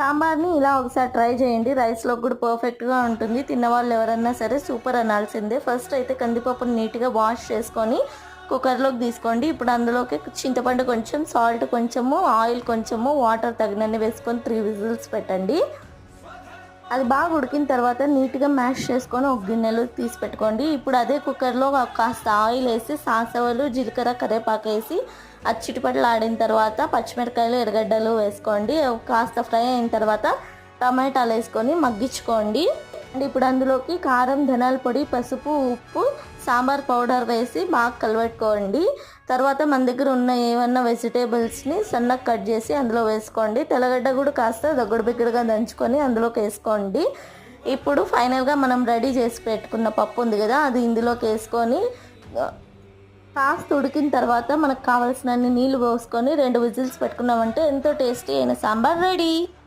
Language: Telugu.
సాంబార్ని ఇలా ఒకసారి ట్రై చేయండి. రైస్లో కూడా పర్ఫెక్ట్గా ఉంటుంది. తిన్నవాళ్ళు ఎవరన్నా సరే సూపర్ అనాల్సిందే. ఫస్ట్ అయితే కందిపప్పుని నీట్గా వాష్ చేసుకొని కుక్కర్లోకి తీసుకోండి. ఇప్పుడు అందులోకి చింతపండు కొంచెం సాల్ట్ కొంచెము ఆయిల్ కొంచెము వాటర్ తగినన్ని వేసుకొని త్రీ విజిల్స్ పెట్టండి. అది బాగా ఉడికిన తర్వాత నీట్గా మ్యాష్ చేసుకొని ఒక గిన్నెలో తీసి పెట్టుకోండి. ఇప్పుడు అదే కుక్కర్లో కాస్త ఆయిల్ వేసి సాసవలు జీలకర్ర కరివేపాకు వేసి అది చిటిపట్లు ఆడిన తర్వాత పచ్చిమిరకాయలు ఎర్రగడ్డలు వేసుకోండి. కాస్త ఫ్రై అయిన తర్వాత టమాటాలు వేసుకొని మగ్గించుకోండి. అండ్ ఇప్పుడు అందులోకి కారం ధనాల పొడి పసుపు ఉప్పు సాంబార్ పౌడర్ వేసి బాగా కలబెట్టుకోండి. తర్వాత మన దగ్గర ఉన్న ఏమన్నా వెజిటేబుల్స్ని సన్నగా కట్ చేసి అందులో వేసుకోండి. తెల్లగడ్డ కూడా కాస్త దగ్గర బిగ్గడగా దంచుకొని అందులోకి వేసుకోండి. ఇప్పుడు ఫైనల్గా మనం రెడీ చేసి పెట్టుకున్న పప్పు ఉంది కదా అది ఇందులోకి వేసుకొని కాస్త ఉడికిన తర్వాత మనకు కావాల్సినన్ని నీళ్ళు పోసుకొని రెండు విజిల్స్ పెట్టుకున్నామంటే ఎంతో టేస్టీ అయిన సాంబార్ రెడీ.